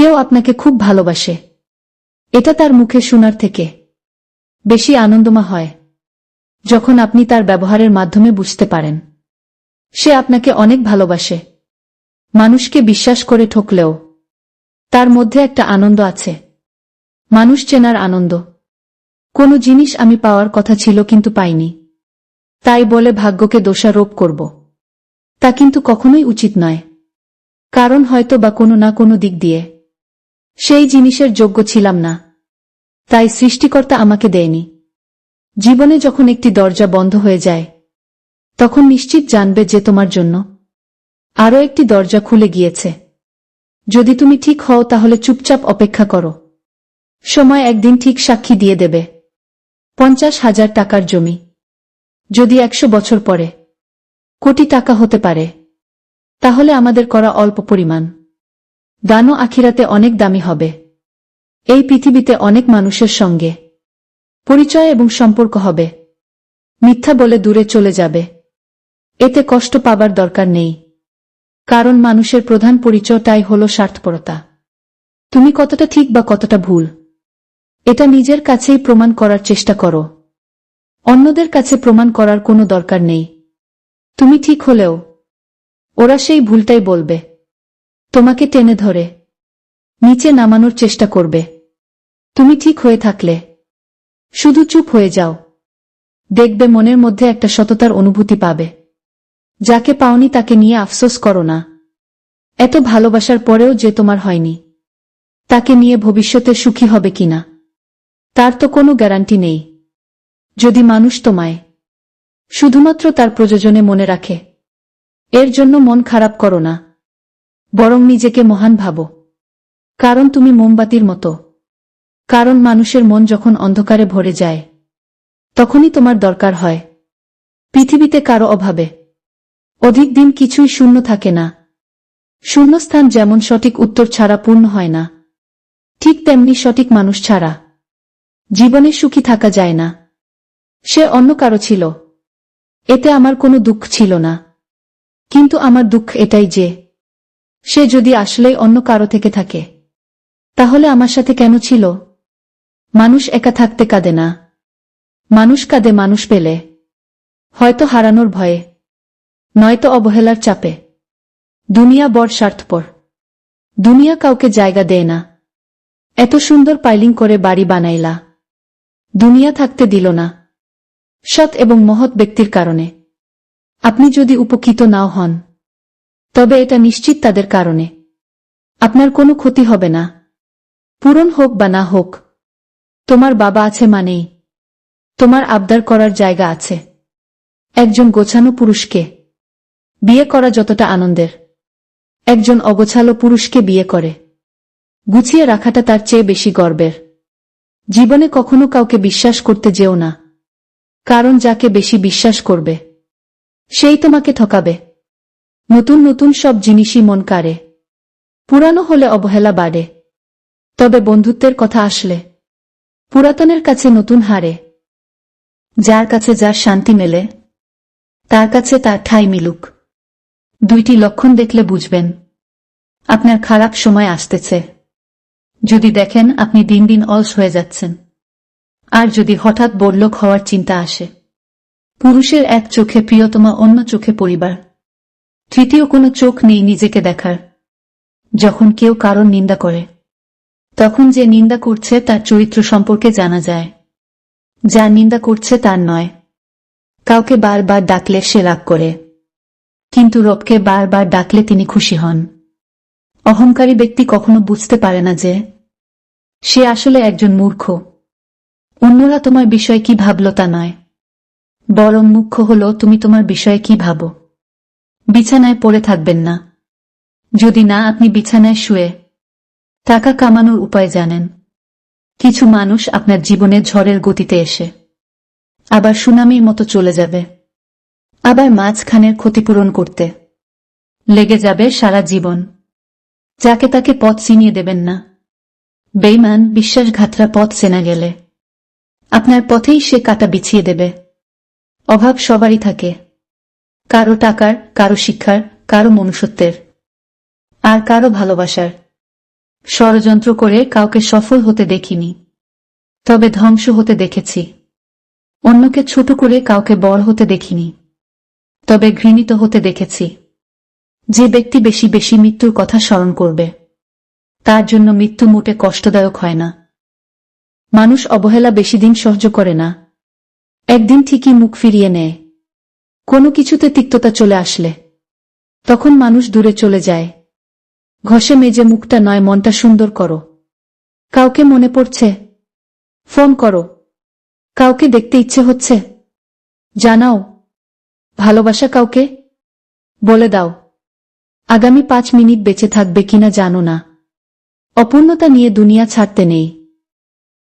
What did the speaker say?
কেউ আপনাকে খুব ভালোবাসে। এটা তার মুখে শোনার থেকে বেশি আনন্দমা হয়, যখন আপনি তার ব্যবহারের মাধ্যমে বুঝতে পারেন। সে আপনাকে অনেক ভালোবাসে। মানুষকে বিশ্বাস করে ঠকলেও তার মধ্যে একটা আনন্দ আছে। মানুষ চেনার আনন্দ। কোনো জিনিস আমি পাওয়ার কথা ছিল কিন্তু পাইনি। তাই বলে ভাগ্যকে দোষারোপ করব। তা কিন্তু কখনোই উচিত নয়। কারণ হয়তো বা কোনো না কোনো দিক দিয়ে সেই জিনিসের যোগ্য ছিলাম না। তাই সৃষ্টিকর্তা আমাকে দেয়নি। জীবনে যখন একটি দরজা বন্ধ হয়ে যায়, তখন নিশ্চিত জানবে যে তোমার জন্য আরও একটি দরজা খুলে গিয়েছে। যদি তুমি ঠিক হও, তাহলে চুপচাপ অপেক্ষা করো। সময় একদিন ঠিক সাক্ষী দিয়ে দেবে। পঞ্চাশ হাজার টাকার জমি। যদি একশো বছর পরে কোটি টাকা হতে পারে, তাহলে আমাদের করা অল্প পরিমাণ। দানও আখিরাতে অনেক দামি হবে। এই পৃথিবীতে অনেক মানুষের সঙ্গে পরিচয় এবং সম্পর্ক হবে। মিথ্যা বলে দূরে চলে যাবে। এতে কষ্ট পাবার দরকার নেই। কারণ মানুষের প্রধান পরিচয়টাই হল স্বার্থপরতা। তুমি কতটা ঠিক বা কতটা ভুল, এটা নিজের কাছেই প্রমাণ করার চেষ্টা করো। অন্যদের কাছে প্রমাণ করার কোনো দরকার নেই। তুমি ঠিক হলেও, ওরা সেই ভুলটাই বলবে। তোমাকে টেনে ধরে। নিচে নামানোর চেষ্টা করবে। তুমি ঠিক হয়ে থাকলে। শুধু চুপ হয়ে যাও। দেখবে মনের মধ্যে একটা সততার অনুভূতি পাবে। যাকে পাওনি তাকে নিয়ে আফসোস করো না। এত ভালোবাসার পরেও যে তোমার হয়নি। তাকে নিয়ে ভবিষ্যতে সুখী হবে কিনা? তার তো কোনো গ্যারান্টি নেই। যদি মানুষ তোমায় শুধুমাত্র তার প্রয়োজনে মনে রাখে, এর জন্য মন খারাপ করো না। বরং নিজেকে মহান ভাবো। কারণ তুমি মোমবাতির মতো। কারণ মানুষের মন যখন অন্ধকারে ভরে যায়, তখনই তোমার দরকার হয়। পৃথিবীতে কারও অভাবে। অধিক দিন কিছুই শূন্য থাকে না। শূন্যস্থান যেমন সঠিক উত্তর ছাড়া পূর্ণ হয় না, ঠিক তেমনি সঠিক মানুষ ছাড়া জীবনে সুখী থাকা যায় না। সে অন্য কারও ছিল। এতে আমার কোনো দুঃখ ছিল না। কিন্তু আমার দুঃখ এটাই যে সে যদি আসলেই অন্য কারও থেকে থাকে, তাহলে আমার সাথে কেন ছিল? মানুষ একা থাকতে কাঁদে না। মানুষ কাঁদে মানুষ পেলে। হয়তো হারানোর ভয়ে, নয়তো অবহেলার চাপে। দুনিয়া বড় স্বার্থপর। দুনিয়া কাউকে জায়গা দেয় না। এত সুন্দর পাইলিং করে বাড়ি বানাইলা। দুনিয়া থাকতে দিল না। সৎ এবং মহৎ ব্যক্তির কারণে। আপনি যদি উপকৃত নাও হন। তবে এটা নিশ্চিত তাদের কারণে। আপনার কোনো ক্ষতি হবে না। পূরণ হোক বা না হোক, তোমার বাবা আছে মানেই। তোমার আবদার করার জায়গা আছে। একজন গোছানো পুরুষকে বিয়ে করা যতটা আনন্দের। একজন অগোছালো পুরুষকে বিয়ে করে। গুছিয়ে রাখাটা তার চেয়ে বেশি গর্বের। জীবনে কখনো কাউকে বিশ্বাস করতে যেও না। কারণ যাকে বেশি বিশ্বাস করবে, সেই তোমাকে ঠকাবে। নতুন নতুন সব জিনিসই মন কাড়ে। পুরানো হলে অবহেলা বাড়ে। তবে বন্ধুত্বের কথা আসলে। পুরাতনের কাছে নতুন হারে। যার কাছে যার শান্তি মেলে, তার কাছে তার ঠাই মিলুক। দুইটি লক্ষণ দেখলে বুঝবেন। আপনার খারাপ সময় আসতেছে। যদি দেখেন আপনি দিন দিন অলস হয়ে যাচ্ছেন। আর যদি হঠাৎ বড়লোক হওয়ার চিন্তা আসে। পুরুষের এক চোখে প্রিয়তমা অন্য চোখে পরিবার। তৃতীয় কোনো চোখ নেই নিজেকে দেখার। যখন কেউ কারণ নিন্দা করে, তখন যে নিন্দা করছে তার চরিত্র সম্পর্কে জানা যায়। যা নিন্দা করছে তার নয়। কাউকে বারবার ডাকলে সে রাগ করে। কিন্তু রবকে বারবার ডাকলে তিনি খুশি হন। অহংকারী ব্যক্তি কখনো বুঝতে পারে না যে, সে আসলে একজন মূর্খ। অন্যরা তোমার বিষয়ে কি ভাবল তা নয়। বরং মুখ্য হল তুমি তোমার বিষয়ে কি ভাবো। বিছানায় পড়ে থাকবেন না। যদি না, আপনি বিছানায় শুয়ে টাকা কামানোর উপায় জানেন। কিছু মানুষ আপনার জীবনে ঝড়ের গতিতে এসে আবার সুনামির মতো চলে যাবে। আবার মাঝখানের ক্ষতিপূরণ করতে লেগে যাবে সারা জীবন। যাকে তাকে পথ চিনিয়ে দেবেন না। বেইমান বিশ্বাসঘাতরা পথ চেনা গেলে। আপনার পথেই সে কাটা বিছিয়ে দেবে। অভাব সবারই থাকে। কারও টাকার, কারও শিক্ষার, কারও মনুষ্যত্বের, আর কারও ভালোবাসার। ষড়যন্ত্র করে কাউকে সফল হতে দেখিনি, তবে ধ্বংস হতে দেখেছি। অন্যকে ছোট করে কাউকে বড় হতে দেখিনি, তবে ঘৃণিত হতে দেখেছি। যে ব্যক্তি বেশি বেশি মৃত্যুর কথা স্মরণ করবে, তার জন্য মৃত্যু মোটে কষ্টদায়ক হয় না। মানুষ অবহেলা বেশি দিন সহ্য করে না। একদিন ঠিকই মুখ ফিরিয়ে নেয়। কোনো কিছুতে তিক্ততা চলে আসলে। তখন মানুষ দূরে চলে যায়। ঘষে মেজে মুখটা নয়, মনটা সুন্দর করো। কাউকে মনে পড়ছে? ফোন করো। কাউকে দেখতে ইচ্ছে হচ্ছে? জানাও। ভালোবাসা কাউকে? বলে দাও। আগামী পাঁচ মিনিট বেঁচে থাকবে কিনা জানো না। অপূর্ণতা নিয়ে দুনিয়া ছাড়তে নেই।